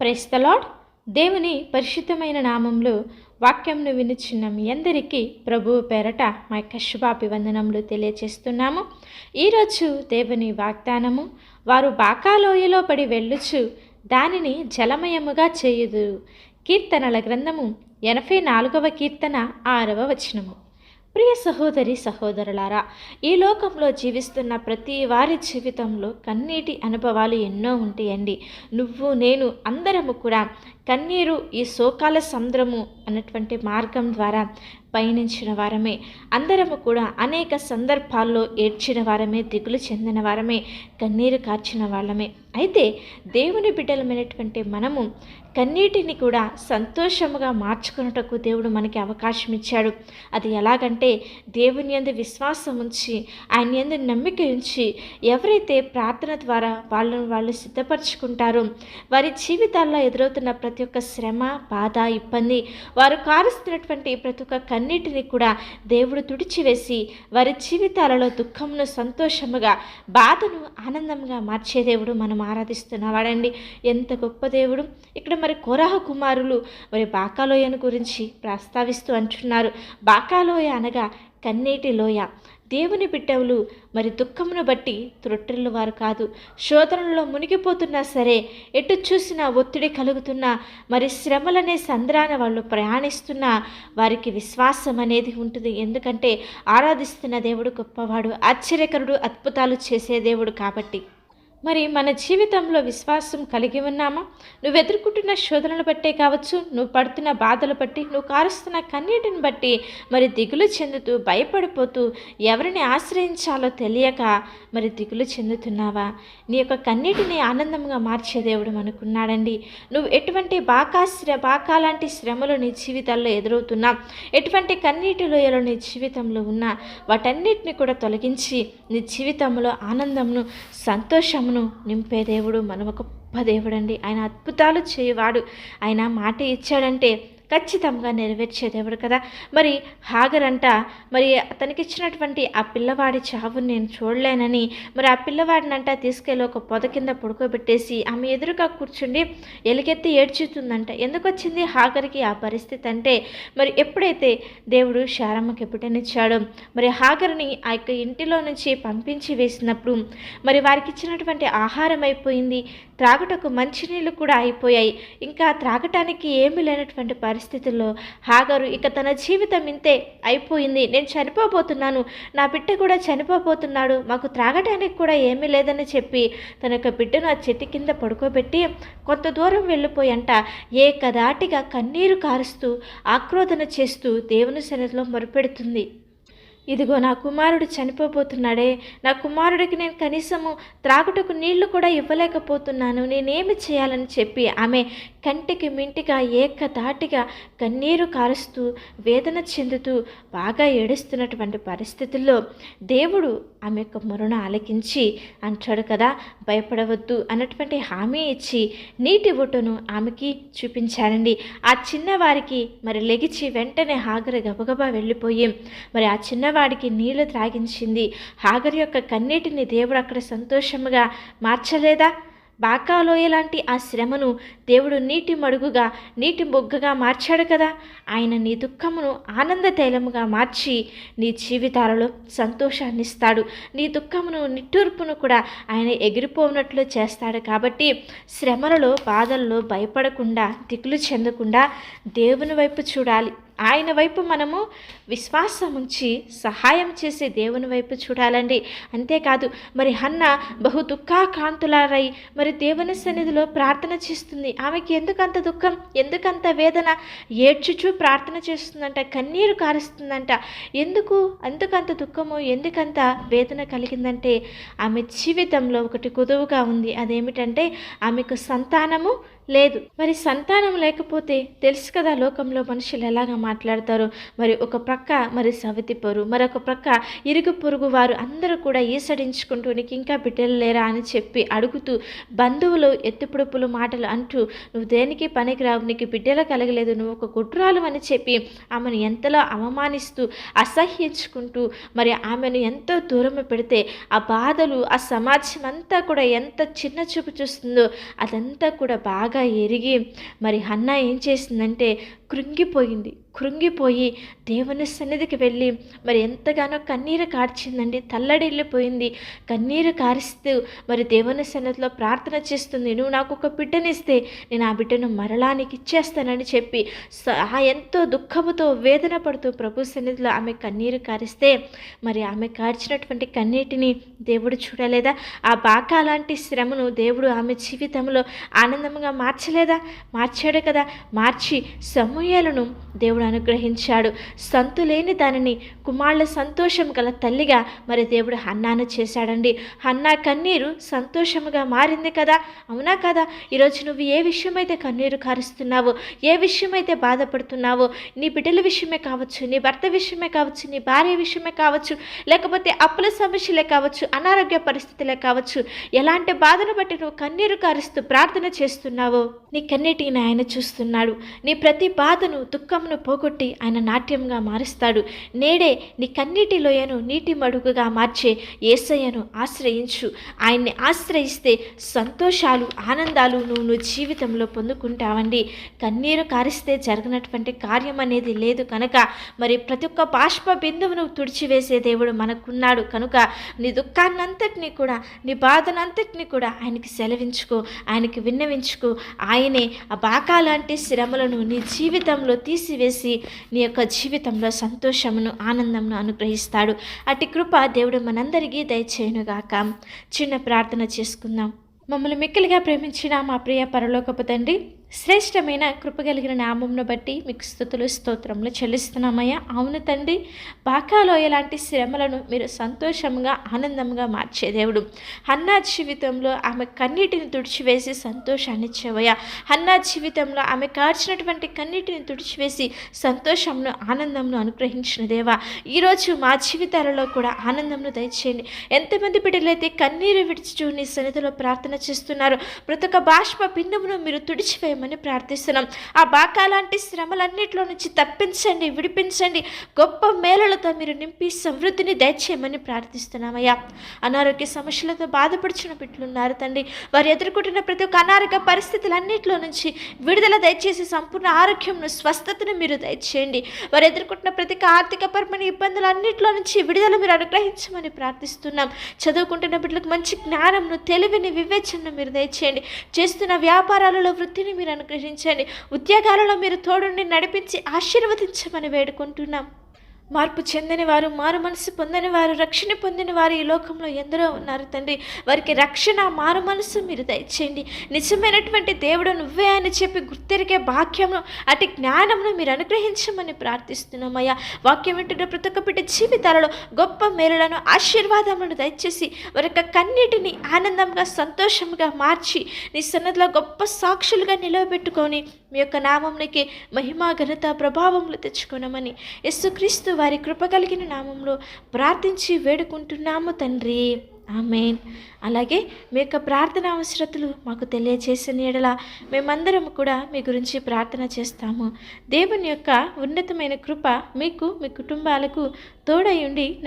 Praise the Lord దేవుని పరిశుద్ధమైన నామంలో వాక్యంను వినిచిన మీ అందరికీ ప్రభువు పేరట మా యొక్క శుభాభివందనములు తెలియచేస్తున్నాము ఈరోజు దేవుని వాగ్దానము వారు బాకాలోయలో పడి వెళ్ళుచు దానిని జలమయముగా చేయుదు కీర్తనల గ్రంథము ఎనభై నాలుగవ కీర్తన ఆరవ వచనము. ప్రియ సహోదరి సహోదరులారా ఈ లోకంలో జీవిస్తున్న ప్రతి వారి జీవితంలో కన్నీటి అనుభవాలు ఎన్నో ఉంటాయండి. నువ్వు నేను అందరము కూడా కన్నీరు ఈ శోకాల సముద్రము అన్నటువంటి మార్గం ద్వారా పయనించిన వారమే. అందరము కూడా అనేక సందర్భాల్లో ఏడ్చిన వారమే దిగులు చెందిన వారమే కన్నీరు కార్చిన వాళ్ళమే. అయితే దేవుని బిడ్డలమైనటువంటి మనము కన్నీటిని కూడా సంతోషముగా మార్చుకున్నటకు దేవుడు మనకి అవకాశం ఇచ్చాడు అది ఎలాగంటే దేవుని యందు విశ్వాసం ఉంచి ఆయన ఎందు నమ్మిక ఉంచి ఎవరైతే ప్రార్థన ద్వారా వాళ్ళను వాళ్ళు సిద్ధపరచుకుంటారో వారి జీవితాల్లో ఎదురవుతున్న ప్రతి ప్రతి ఒక్క శ్రమ బాధ ఇబ్బంది వారు కారుస్తున్నటువంటి ప్రతి ఒక్క కన్నీటిని కూడా దేవుడు తుడిచివేసి వారి జీవితాలలో దుఃఖమును సంతోషముగా బాధను ఆనందంగా మార్చే దేవుడు మనం ఆరాధిస్తున్నవాడండి ఎంత గొప్ప దేవుడు. ఇక్కడ మరి కోరాహ కుమారులు మరి బాకాలోయను గురించి ప్రస్తావిస్తూ అంటున్నారు. బాకాలోయ అనగా కన్నీటి లోయ. దేవుని బిడ్డవులు. మరి దుఃఖమును బట్టి త్రొట్టెలు వారు కాదు. శోధనలో మునిగిపోతున్నా సరే ఎటు చూసినా ఒత్తిడి కలుగుతున్నా మరి శ్రమలనే సంద్రాన వాళ్ళు ప్రయాణిస్తున్నా వారికి విశ్వాసం అనేది ఉంటుంది. ఎందుకంటే ఆరాధిస్తున్న దేవుడు గొప్పవాడు ఆశ్చర్యకరుడు అద్భుతాలు చేసే దేవుడు కాబట్టి. మరి మన జీవితంలో విశ్వాసం కలిగి ఉన్నామా? నువ్వు ఎదుర్కొంటున్న శోధనలు బట్టే కావచ్చు నువ్వు పడుతున్న బాధలు బట్టి నువ్వు కారుస్తున్న కన్నీటిని బట్టి మరి దిగులు చెందుతూ భయపడిపోతూ ఎవరిని ఆశ్రయించాలో తెలియక మరి దిగులు చెందుతున్నావా? నీ యొక్క కన్నీటిని ఆనందంగా మార్చే దేవుడు మనకున్నాడండి. నువ్వు ఎటువంటి బాకా శ్ర బాకా లాంటి శ్రమలు నీ జీవితాల్లో ఎదురవుతున్నా? ఎటువంటి కన్నీటి లోయలు నీ జీవితంలో ఉన్నా? వాటన్నిటిని కూడా తొలగించి నీ జీవితంలో ఆనందంను సంతోషమును నింపే దేవుడు మనం ఒక గొప్ప దేవుడండి. ఆయన అద్భుతాలు చేయవాడు. ఆయన మాట ఇచ్చాడంటే ఖచ్చితంగా నెరవేర్చే దేవుడు కదా? మరి హాగర్ అంట మరి తనకిచ్చినటువంటి ఆ పిల్లవాడి చావుని నేను చూడలేనని మరి ఆ పిల్లవాడినంట తీసుకెళ్ళి ఒక పొద కింద పడుకోబెట్టేసి ఆమె ఎదురుగా కూర్చుండి ఎలుగెత్తి ఏడ్చుతుందంట. ఎందుకు వచ్చింది హాగర్కి ఆ పరిస్థితి అంటే? మరి ఎప్పుడైతే దేవుడు శారమ్మకి ఎప్పుడనిచ్చాడో మరి హాగర్ని ఆ యొక్క ఇంటిలో నుంచి పంపించి వేసినప్పుడు మరి వారికి ఇచ్చినటువంటి ఆహారం అయిపోయింది త్రాగుటకు మంచినీళ్ళు కూడా అయిపోయాయి ఇంకా త్రాగటానికి ఏమీ లేనటువంటి పరిస్థితి పరిస్థితుల్లో హాగరు ఇక తన జీవితం ఇంతే అయిపోయింది. నేను చనిపోబోతున్నాను. నా బిడ్డ కూడా చనిపోబోతున్నాడు. మాకు త్రాగటానికి కూడా ఏమీ లేదని చెప్పి తన యొక్క బిడ్డను ఆ చెట్టు కింద పడుకోబెట్టి కొంత దూరం వెళ్ళిపోయంట. కదాటిగా కన్నీరు కారుస్తూ ఆక్రోధన చేస్తూ దేవుని సన్నిధిలో మొరుపెడుతుంది. ఇదిగో నా కుమారుడు చనిపోబోతున్నాడే. నా కుమారుడికి నేను కనీసము త్రాగుటకు నీళ్ళు కూడా ఇవ్వలేకపోతున్నాను. నేనేమి చేయాలని చెప్పి ఆమె కంటికి మింటిగా ఏకధాటిగా కన్నీరు కారుస్తూ వేదన చెందుతూ బాగా ఏడుస్తున్నటువంటి పరిస్థితుల్లో దేవుడు ఆమె యొక్క మరణ ఆలకించి అంటాడు కదా భయపడవద్దు అన్నటువంటి హామీ ఇచ్చి నీటి ఒట్టును ఆమెకి చూపించాడండి. ఆ చిన్నవారికి మరి లెగిచి వెంటనే హాగర గబగబా వెళ్ళిపోయి మరి ఆ చిన్నవాడికి నీళ్ళు త్రాగించింది. హాగర్ యొక్క కన్నీటిని దేవుడు అక్కడ సంతోషముగా మార్చలేదా? బాకాలోయ లాంటి ఆ శ్రమను దేవుడు నీటి మడుగుగా నీటి బొగ్గగా మార్చాడు కదా. ఆయన నీ దుఃఖమును ఆనంద తైలముగా మార్చి నీ జీవితాలలో సంతోషాన్ని ఇస్తాడు. నీ దుఃఖమును నిట్టూర్పును కూడా ఆయన ఎగిరిపోనట్లు చేస్తాడు కాబట్టి శ్రమలలో బాధల్లో భయపడకుండా దిగులు చెందకుండా దేవుని వైపు చూడాలి. ఆయన వైపు మనము విశ్వాసం ఉంచి సహాయం చేసే దేవుని వైపు చూడాలండి. అంతేకాదు మరి హన్న బహు దుఃఖాకాంతులారై మరి దేవుని సన్నిధిలో ప్రార్థన చేస్తుంది. ఆమెకి ఎందుకంత దుఃఖం? ఎందుకంత వేదన? ఏడ్చుచూ ప్రార్థన చేస్తుందంట కన్నీరు కారుస్తుందంట. ఎందుకు? అందుకంత దుఃఖము? ఎందుకంత వేదన కలిగిందంటే ఆమె జీవితంలో ఒకటి కుదువుగా ఉంది. అదేమిటంటే ఆమెకు సంతానము లేదు. మరి సంతానం లేకపోతే తెలుసు కదా లోకంలో మనుషులు ఎలాగ మాట్లాడతారు. మరి ఒక ప్రక్క మరి సవితి పొరు మరొక ప్రక్క ఇరుగు పొరుగు వారు అందరూ కూడా ఈసడించుకుంటూ నీకు ఇంకా బిడ్డలు లేరా అని చెప్పి అడుగుతూ బంధువులు ఎత్తుపుడుపులు మాటలు అంటూ నువ్వు దేనికి పనికిరావు నీకు బిడ్డలు కలగలేదు. నువ్వు ఒక గుట్రాలు అని చెప్పి ఆమెను ఎంతలో అవమానిస్తూ అసహ్యించుకుంటూ మరి ఆమెను ఎంతో దూరం పెడితే ఆ బాధలు ఆ సమాజం అంతా కూడా ఎంత చిన్న చూపు చూస్తుందో అదంతా కూడా బాగా బాగా ఎరిగి మరి హన్నా ఏం చేసిందంటే కృంగిపోయింది. కృంగిపోయి దేవుని సన్నిధికి వెళ్ళి మరి ఎంతగానో కన్నీరు కార్చిందండి తల్లడిల్లిపోయింది. కన్నీరు కారిస్తూ మరి దేవుని సన్నిధిలో ప్రార్థన చేస్తుంది. నువ్వు నాకు ఒక బిడ్డనిస్తే నేను ఆ బిడ్డను మరలానికి ఇచ్చేస్తానని చెప్పి స- ఆ ఎంతో దుఃఖముతో వేదన పడుతూ ప్రభు సన్నిధిలో ఆమె కన్నీరు కారిస్తే మరి ఆమె కార్చినటువంటి కన్నీటిని దేవుడు చూడలేదా? ఆ బాకా లాంటి శ్రమను దేవుడు ఆమె జీవితంలో ఆనందంగా మార్చలేదా? మార్చాడు కదా. మార్చి సమూహాలను దేవుడు అనుగ్రహించాడు. సంతు లేని దానిని కుమారుల సంతోషం గల తల్లిగా మరి దేవుడు హన్నాను చేశాడండి. హన్నా కన్నీరు సంతోషముగా మారింది కదా? అవునా కదా? ఈరోజు నువ్వు ఏ విషయమైతే కన్నీరు కారుస్తున్నావో ఏ విషయమైతే బాధపడుతున్నావో నీ బిడ్డల విషయమే కావచ్చు నీ భర్త విషయమే కావచ్చు నీ భార్య విషయమే కావచ్చు లేకపోతే అప్పుల సమస్యలే కావచ్చు అనారోగ్య పరిస్థితులే కావచ్చు ఎలాంటి బాధను బట్టి నువ్వు కన్నీరు కారుస్తూ ప్రార్థన చేస్తున్నావో నీ కన్నీటిని ఆయన చూస్తున్నాడు. నీ ప్రతి బాధను దుఃఖమును పోగొట్టి ఆయన నాట్యంగా మారుస్తాడు. నేడే నీ కన్నీటి లోయను నీటి మడుగుగా మార్చే ఏసయ్యను ఆశ్రయించు. ఆయన్ని ఆశ్రయిస్తే సంతోషాలు ఆనందాలు నువ్వు నువ్వు జీవితంలో పొందుకుంటావండి. కన్నీరు కారిస్తే జరిగినటువంటి కార్యం అనేది లేదు కనుక. మరి ప్రతి ఒక్క బాష్ప బిందువును తుడిచివేసే దేవుడు మనకున్నాడు కనుక. నీ దుఃఖాన్నంతటినీ కూడా నీ బాధనంతటినీ కూడా ఆయనకి సెలవించుకో ఆయనకి విన్నవించుకో. ఆయనే ఆ బాకా లాంటి శ్రమలను నీ జీవితంలో తీసివేసి నీ యొక్క జీవితంలో సంతోషమును ఆనందమును అనుగ్రహిస్తాడు. అటు కృప దేవుడు మనందరికీ దయచేయనుగాక. చిన్న ప్రార్థన చేసుకుందాం. మమ్మల్ని మిక్కిలిగా ప్రేమించిన మా ప్రియ పరలోకపు తండ్రి శ్రేష్టమైన కృపగలిగిన నామంను బట్టి మీకు స్థుతులు స్తోత్రములు చెల్లిస్తున్నామయ్యా. అవును తండ్రి బాకాలో ఎలాంటి శ్రమలను మీరు సంతోషంగా ఆనందంగా మార్చే దేవుడు. హన్నా జీవితంలో ఆమె కన్నీటిని తుడిచివేసి సంతోషాన్ని ఇచ్చేవయ్యా. హన్నా జీవితంలో ఆమె కార్చినటువంటి కన్నీటిని తుడిచివేసి సంతోషంను ఆనందంను అనుగ్రహించిన దేవా. ఈరోజు మా జీవితాలలో కూడా ఆనందంను దయచేయండి. ఎంతమంది బిడ్డలైతే కన్నీరు విడిచి నీ సన్నిధిలో ప్రార్థన చేస్తున్నారు ప్రతి ఒక్క బాష్ప పిండమును మీరు తుడిచివేయమని ప్రార్థిస్తున్నాం. ఆ బాకా లాంటి శ్రమలన్నింటిలో నుంచి తప్పించండి విడిపించండి. గొప్ప మేళలతో మీరు నింపి సమృద్ధిని దయచేయమని ప్రార్థిస్తున్నామయ్యా. అనారోగ్య సమస్యలతో బాధపడుచున్న బిడ్డలున్నారు తండ్రి. వారు ఎదుర్కొంటున్న ప్రతి ఒక్క అనారోగ్య పరిస్థితులన్నింటిలో నుంచి విడుదల దయచేసి సంపూర్ణ ఆరోగ్యంను స్వస్థతను మీరు దయచేయండి. వారు ఎదుర్కొంటున్న ప్రతి ఒక్క ఆర్థిక పరమైన ఇబ్బందులన్నింటిలో నుంచి విడుదల మీరు అనుగ్రహించమని ప్రార్థిస్తున్నాం. చదువుకుంటున్న బిడ్డలకు మంచి జ్ఞానంను తెలివిని వివేచనను మీరు దయచేయండి. చేస్తున్న వ్యాపారాలలో వృత్తిని మీరు అనుగ్రహించండి ఉద్యోగాలలో మీరు తోడుని నడిపించి ఆశీర్వదించమని వేడుకుంటున్నాం. మార్పు చెందని వారు మారు మనసు పొందని వారు రక్షణ పొందిన వారు ఈ లోకంలో ఎందరో ఉన్నారు తండ్రి. వారికి రక్షణ మారు మనసు మీరు దయచేయండి. నిజమైనటువంటి దేవుడు నువ్వే అని చెప్పి గుర్తెరిగే భాగ్యమును అటు జ్ఞానమును మీరు అనుగ్రహించమని ప్రార్థిస్తున్నామయ్యా. వాక్యం వింటున్న ప్రతి ఒక్క బిడ్డ జీవితాలలో గొప్ప మేలులను ఆశీర్వాదములను దయచేసి వారి యొక్క కన్నిటిని ఆనందంగా సంతోషంగా మార్చి నీ సన్నదిలో గొప్ప సాక్షులుగా నిలవబెట్టుకొని మీ యొక్క నామంనికి మహిమా ఘనత ప్రభావములు తెచ్చుకున్నామని యేసుక్రీస్తు వారి కృప కలిగిన నామంలో ప్రార్థించి వేడుకుంటున్నాము తండ్రి. ఆమెన్. అలాగే మీ యొక్క ప్రార్థన అవసరతలు మాకు తెలియజేసిన ఎడల మేమందరం కూడా మీ గురించి ప్రార్థన చేస్తాము. దేవుని యొక్క ఉన్నతమైన కృప మీకు మీ కుటుంబాలకు తోడై ఉండి